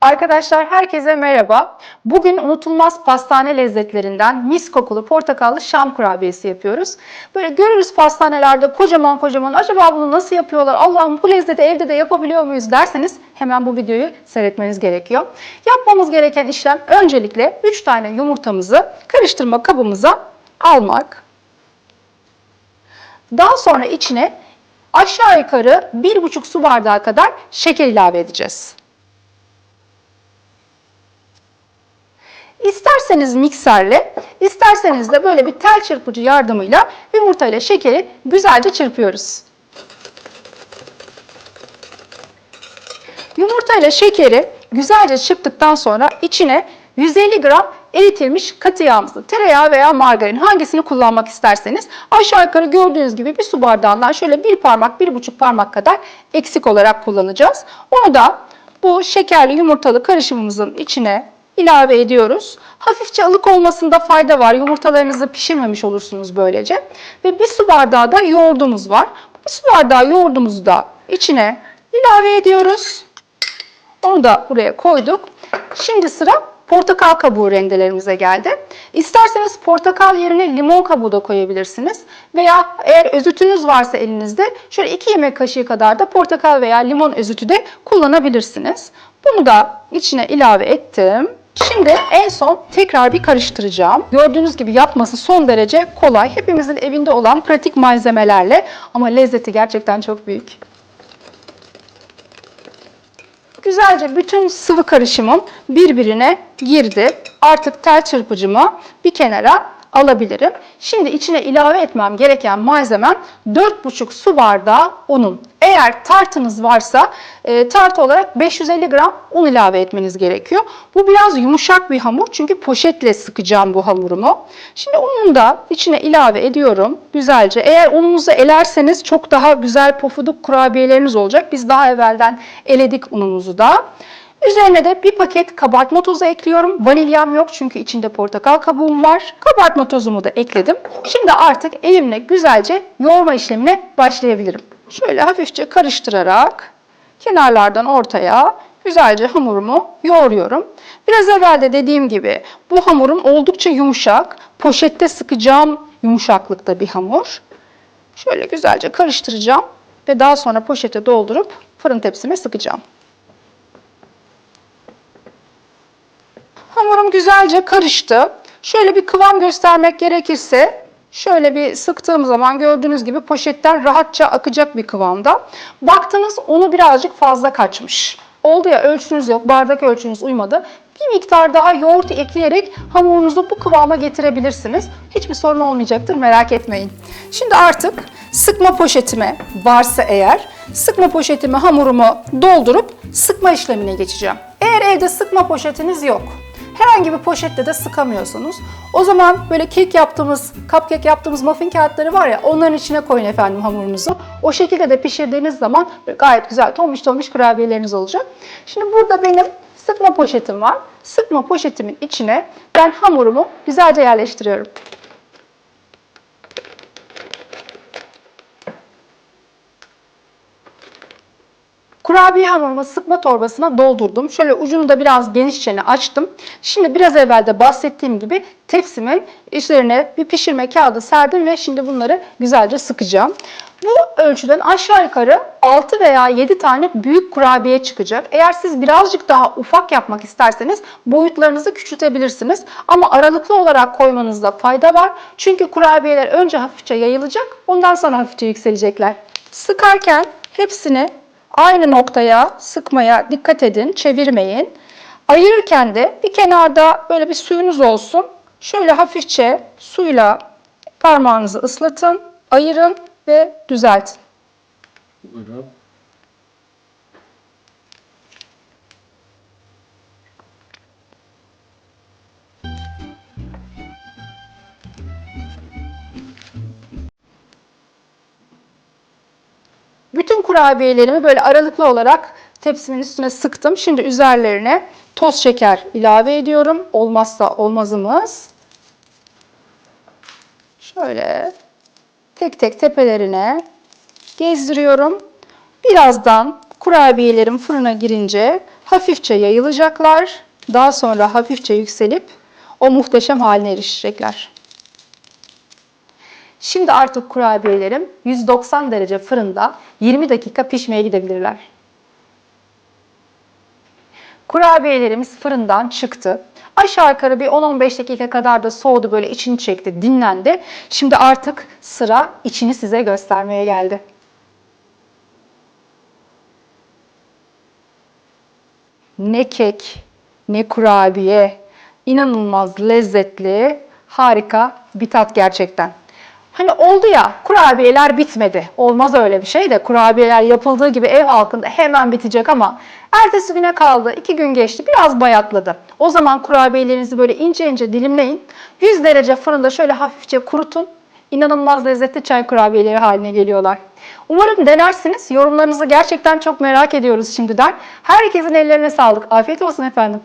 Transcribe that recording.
Arkadaşlar herkese merhaba. Bugün unutulmaz pastane lezzetlerinden mis kokulu portakallı şam kurabiyesi yapıyoruz. Böyle görürüz pastanelerde kocaman kocaman acaba bunu nasıl yapıyorlar Allah'ım bu lezzeti evde de yapabiliyor muyuz derseniz hemen bu videoyu seyretmeniz gerekiyor. Yapmamız gereken işlem öncelikle 3 tane yumurtamızı karıştırma kabımıza almak. Daha sonra içine aşağı yukarı 1,5 su bardağı kadar şeker ilave edeceğiz. İsterseniz mikserle, isterseniz de böyle bir tel çırpıcı yardımıyla yumurta ile şekeri güzelce çırpıyoruz. Yumurta ile şekeri güzelce çırptıktan sonra içine 150 gram eritilmiş katı yağımızı, tereyağı veya margarin hangisini kullanmak isterseniz aşağı yukarı gördüğünüz gibi bir su bardağından şöyle bir parmak, bir buçuk parmak kadar eksik olarak kullanacağız. Onu da bu şekerli yumurtalı karışımımızın içine ilave ediyoruz. Hafifçe ılık olmasında fayda var. Yumurtalarınızı pişirmemiş olursunuz böylece. Ve bir su bardağı da yoğurdumuz var. Bir su bardağı yoğurdumuzu da içine ilave ediyoruz. Onu da buraya koyduk. Şimdi sıra portakal kabuğu rendelerimize geldi. İsterseniz portakal yerine limon kabuğu da koyabilirsiniz. Veya eğer özütünüz varsa elinizde şöyle 2 yemek kaşığı kadar da portakal veya limon özütü de kullanabilirsiniz. Bunu da içine ilave ettim. Şimdi en son tekrar bir karıştıracağım. Gördüğünüz gibi yapması son derece kolay. Hepimizin evinde olan pratik malzemelerle ama lezzeti gerçekten çok büyük. Güzelce bütün sıvı karışımım birbirine girdi. Artık tel çırpıcımı bir kenara alabilirim. Şimdi içine ilave etmem gereken malzemem 4,5 su bardağı unum. Eğer tartınız varsa e, tart olarak 550 gram un ilave etmeniz gerekiyor. Bu biraz yumuşak bir hamur çünkü poşetle sıkacağım bu hamurumu. Şimdi ununu da içine ilave ediyorum güzelce. Eğer ununuzu elerseniz çok daha güzel pofuduk kurabiyeleriniz olacak. Biz daha evvelden eledik unumuzu da. Üzerine de bir paket kabartma tozu ekliyorum. Vanilyam yok çünkü içinde portakal kabuğum var. Kabartma tozumu da ekledim. Şimdi artık elimle güzelce yoğurma işlemine başlayabilirim. Şöyle hafifçe karıştırarak kenarlardan ortaya güzelce hamurumu yoğuruyorum. Biraz evvel de dediğim gibi bu hamurum oldukça yumuşak. Poşette sıkacağım yumuşaklıkta bir hamur. Şöyle güzelce karıştıracağım ve daha sonra poşete doldurup fırın tepsime sıkacağım. Hamurum güzelce karıştı. Şöyle bir kıvam göstermek gerekirse şöyle bir sıktığım zaman gördüğünüz gibi poşetten rahatça akacak bir kıvamda. Baktınız onu birazcık fazla kaçmış. Oldu ya ölçünüz yok, bardak ölçünüz uymadı. Bir miktar daha yoğurt ekleyerek hamurunuzu bu kıvama getirebilirsiniz. Hiçbir sorun olmayacaktır merak etmeyin. Şimdi artık sıkma poşetime varsa eğer sıkma poşetime hamurumu doldurup sıkma işlemine geçeceğim. Eğer evde sıkma poşetiniz yok, herhangi bir poşette de sıkamıyorsunuz. O zaman böyle kek yaptığımız, cupcake yaptığımız muffin kağıtları var ya onların içine koyun efendim hamurunuzu. O şekilde de pişirdiğiniz zaman gayet güzel tombiş tombiş kurabiyeleriniz olacak. Şimdi burada benim sıkma poşetim var. Sıkma poşetimin içine ben hamurumu güzelce yerleştiriyorum. Kurabiye hamurumu sıkma torbasına doldurdum. Şöyle ucunu da biraz genişçene açtım. Şimdi biraz evvel de bahsettiğim gibi tepsimin üzerine bir pişirme kağıdı serdim ve şimdi bunları güzelce sıkacağım. Bu ölçüden aşağı yukarı 6 veya 7 tane büyük kurabiye çıkacak. Eğer siz birazcık daha ufak yapmak isterseniz boyutlarınızı küçültebilirsiniz. Ama aralıklı olarak koymanızda fayda var. Çünkü kurabiyeler önce hafifçe yayılacak, ondan sonra hafifçe yükselecekler. Sıkarken hepsini aynı noktaya sıkmaya dikkat edin, çevirmeyin. Ayırırken de bir kenarda böyle bir suyunuz olsun. Şöyle hafifçe suyla parmağınızı ıslatın, ayırın ve düzeltin. Buyurun. Bütün kurabiyelerimi böyle aralıklı olarak tepsimin üstüne sıktım. Şimdi üzerlerine toz şeker ilave ediyorum. Olmazsa olmazımız. Şöyle tek tek tepelerine gezdiriyorum. Birazdan Kurabiyelerim fırına girince hafifçe yayılacaklar. Daha sonra hafifçe yükselip o muhteşem haline erişecekler. Şimdi artık kurabiyelerim 190 derece fırında 20 dakika pişmeye gidebilirler. Kurabiyelerimiz fırından çıktı. Aşağı yukarı bir 10-15 dakika kadar da soğudu böyle içini çekti, dinlendi. Şimdi artık sıra içini size göstermeye geldi. Ne kek, ne kurabiye. İnanılmaz lezzetli, harika bir tat gerçekten. Hani oldu ya kurabiyeler bitmedi. Olmaz öyle bir şey de kurabiyeler yapıldığı gibi ev halkında hemen bitecek ama ertesi güne kaldı. iki gün geçti biraz bayatladı. O zaman kurabiyelerinizi böyle ince ince dilimleyin. 100 derece fırında şöyle hafifçe kurutun. İnanılmaz lezzetli çay kurabiyeleri haline geliyorlar. Umarım denersiniz. Yorumlarınızı gerçekten çok merak ediyoruz şimdiden. Herkesin ellerine sağlık. Afiyet olsun efendim.